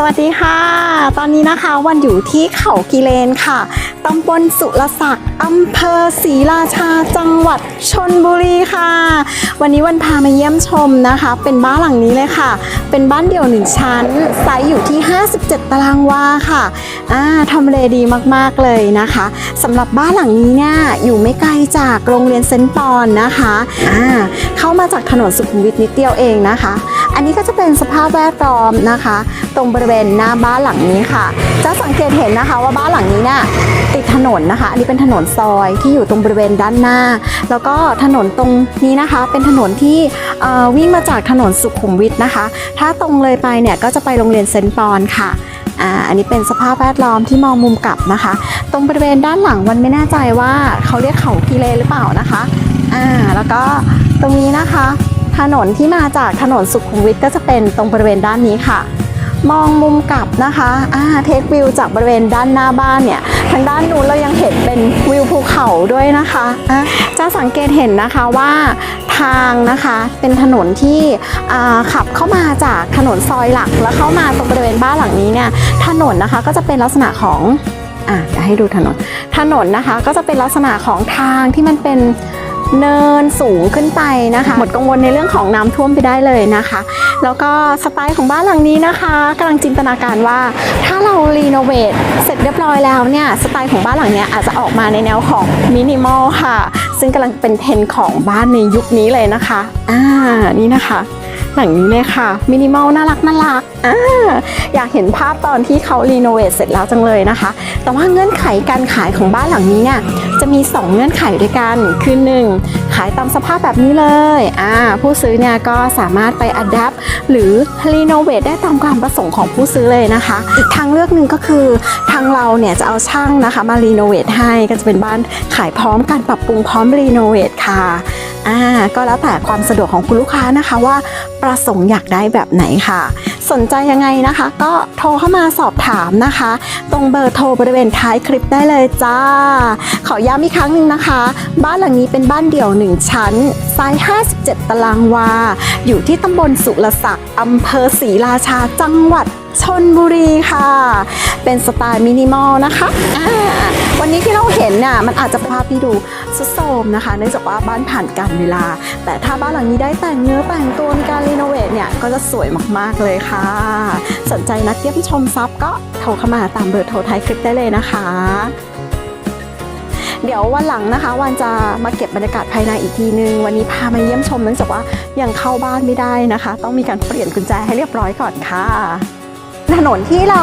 สวัสดีค่ะ ตอนนี้นะคะวันอยู่ที่เขากิเลนค่ะ ตำบลสุรศักดิ์อำเภอศรีราชาจังหวัดชนบุรีค่ะ วันนี้วันพามาเยี่ยมชมนะคะ เป็นบ้านหลังนี้เลยค่ะ เป็นบ้านเดี่ยวหนึ่งชั้นไซส์อยู่ที่ 57 ตารางวาค่ะอ่าทำเลดีมากๆเลยนะคะสำหรับบ้านหลังนี้เนี่ยอยู่ไม่ไกลจากโรงเรียนเซนต์ปอนนะคะอ่าเข้ามาจากถนนสุขุมวิทนิดเดียวเองนะคะ อันนี้ก็จะเป็นสภาพแวดล้อมนะคะ ตรงบริเวณหน้าบ้านหลังนี้ค่ะ จะสังเกตเห็นนะคะว่าบ้านหลังนี้เนี่ยติดถนนนะคะ อันนี้เป็นถนนซอยที่อยู่ตรงบริเวณด้านหน้า แล้วก็ถนนตรงนี้นะคะ เป็นถนนที่วิ่งมาจากถนนสุขุมวิทนะคะ ถ้าตรงเลยไปเนี่ยก็จะไปโรงเรียนเซนต์ปอนค่ะอันนี้เป็นสภาพแวดล้อมที่มองมุมกลับนะคะ ตรงบริเวณด้านหลังวันไม่แน่ใจว่าเขาเรียกเขากิเลหรือเปล่านะคะอ่าแล้วก็ตรงนี้นะคะ ถนนที่มาจากถนนสุขุมวิทก็จะเป็นตรงบริเวณด้านนี้ค่ะ มองมุมกลับนะคะอ่าเทควิวจากบริเวณด้านหน้าบ้านเนี่ยทางด้านนู้นเรายังเห็นเป็นวิวภูเขาด้วยนะคะอะจะสังเกตเห็นนะคะว่าทางนะคะเป็นถนนที่อ่าขับเข้ามาจากถนนซอยหลัก แล้วเข้ามาตรงบริเวณบ้านหลังนี้เนี่ยถนนนะคะก็จะเป็นลักษณะของอะเดี๋ยวให้ดูถนน ถนนนะคะก็จะเป็นลักษณะของทางที่มันเป็น เนินสูงขึ้นไปนะคะ หมดกังวลในเรื่องของน้ำท่วมไปได้เลยนะคะ แล้วก็สไตล์ของบ้านหลังนี้นะคะกำลังจินตนาการว่า ถ้าเรารีโนเวทเสร็จเรียบร้อยแล้วเนี่ยสไตล์ของบ้านหลังเนี้ยอาจจะออกมาในแนวของมินิมอลค่ะ ซึ่งกำลังเป็นเทรนของบ้านในยุคนี้เลยนะคะอ่านี่นะคะ หลังนี้เลยค่ะ มินิมอลน่ารักน่ารักอ่าอยากเห็นภาพตอนที่เขารีโนเวทเสร็จแล้วจังเลยนะคะ แต่ว่าเงื่อนไขการขายของบ้านหลังนี้เนี่ยจะมี 2 เงื่อนไขด้วยกัน คือ 1 ขายตามสภาพแบบนี้เลยอ่าผู้ซื้อเนี่ยก็สามารถไปอัดแอปหรือรีโนเวทได้ตามความประสงค์ของผู้ซื้อเลยนะคะ อีกทางเลือกหนึ่งก็คือทางเราเนี่ยจะเอาช่างนะคะมารีโนเวทให้ก็จะเป็นบ้านขายพร้อมการปรับปรุงพร้อมรีโนเวทค่ะ ก็แล้วแต่ความสะดวกของคุณลูกค้านะคะว่าประสงค์อยากได้แบบไหนค่ะ สนใจยังไงนะคะ ก็โทรเข้ามาสอบถามนะคะ ตรงเบอร์โทรบริเวณท้ายคลิปได้เลยจ้า ขอย้ำอีกครั้งหนึ่งนะคะ บ้านหลังนี้เป็นบ้านเดี่ยว 1 ชั้นไซส์57 ตารางวา อยู่ที่ตำบลสุรศักดิ์อำเภอศรีราชาจังหวัด ชนบุรีค่ะ เป็นสไตล์มินิมอลนะคะวันนี้ที่เราเห็นเนี่ยมันอาจจะภาพที่ดูสุดโทมนะคะเนื่องจากว่าบ้านผ่านการเวลา แต่ถ้าบ้านหลังนี้ได้แต่งเนื้อแต่งตัวมีการรีโนเวทเนี่ยก็จะสวยมากๆเลยค่ะ สนใจนัดเยี่ยมชมซับก็โทรเข้ามาตามเบอร์โทรท้ายคลิปได้เลยนะคะ เดี๋ยววันหลังนะคะวันจะมาเก็บบรรยากาศภายในอีกทีนึง วันนี้พามาเยี่ยมชมเนื่องจากว่ายังเข้าบ้านไม่ได้นะคะ ต้องมีการเปลี่ยนกุญแจให้เรียบร้อยก่อนค่ะ ถนนที่เรา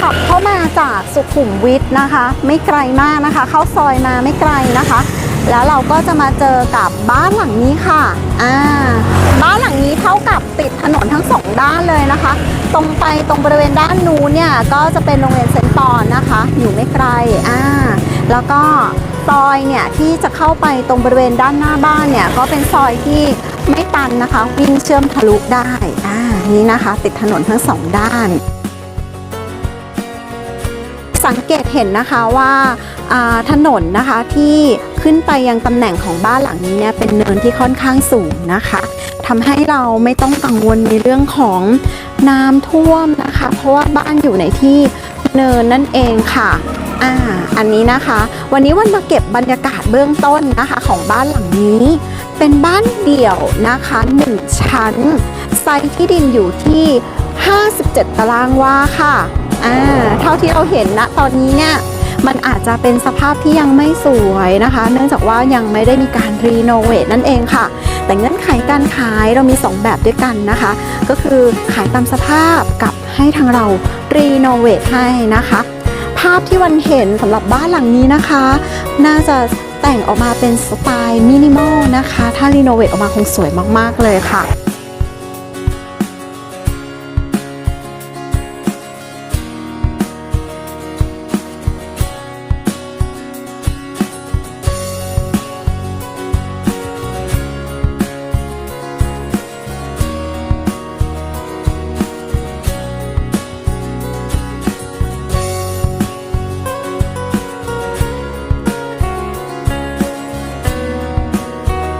ขับเข้ามาจากสุขุมวิทนะคะ ไม่ไกลมากนะคะ เข้าซอยมาไม่ไกลนะคะ แล้วเราก็จะมาเจอกับบ้านหลังนี้ค่ะอ่าบ้านหลังนี้เท่ากับติดถนนทั้งสองด้านเลยนะคะ ตรงไปตรงบริเวณด้านนู้นเนี่ยก็จะเป็นโรงเรียนเซนต์ปอนนะคะ อยู่ไม่ไกลอ่าแล้วก็ซอยเนี่ยที่จะเข้าไปตรงบริเวณด้านหน้าบ้านเนี่ยก็เป็นซอยที่ไม่ตันนะคะ วิ่งเชื่อมทะลุได้อ่านี่นะคะ ติดถนนทั้งสองด้าน สังเกตเห็นนะคะว่าอ่าถนนนะคะที่ขึ้นไปยังตำแหน่งของบ้านหลังนี้เนี่ยเป็นเนินที่ค่อนข้างสูงนะคะทำให้เราไม่ต้องกังวลในเรื่องของน้ำท่วมนะคะ เพราะว่าบ้านอยู่ในที่เนินนั่นเองค่ะอ่าอันนี้นะคะ วันนี้วันมาเก็บบรรยากาศเบื้องต้นนะคะของบ้านหลังนี้ เป็นบ้านเดี่ยวนะคะ1ชั้น ไซส์ที่ดินอยู่ที่ 57 ตารางวาค่ะ อ่าเท่าที่เราเห็นนะตอนนี้เนี่ยมันอาจจะเป็นสภาพที่ยังไม่สวยนะคะ เนื่องจากว่ายังไม่ได้มีการรีโนเวทนั่นเองค่ะ แต่เงื่อนไขการขายเรามี 2 แบบด้วยกันนะคะ ก็คือขายตามสภาพกับให้ทางเรารีโนเวทให้นะคะ ภาพที่วันเห็นสำหรับบ้านหลังนี้นะคะ น่าจะแต่งออกมาเป็นสไตล์มินิมอลนะคะ ถ้ารีโนเวทออกมาคงสวยมากๆเลยค่ะ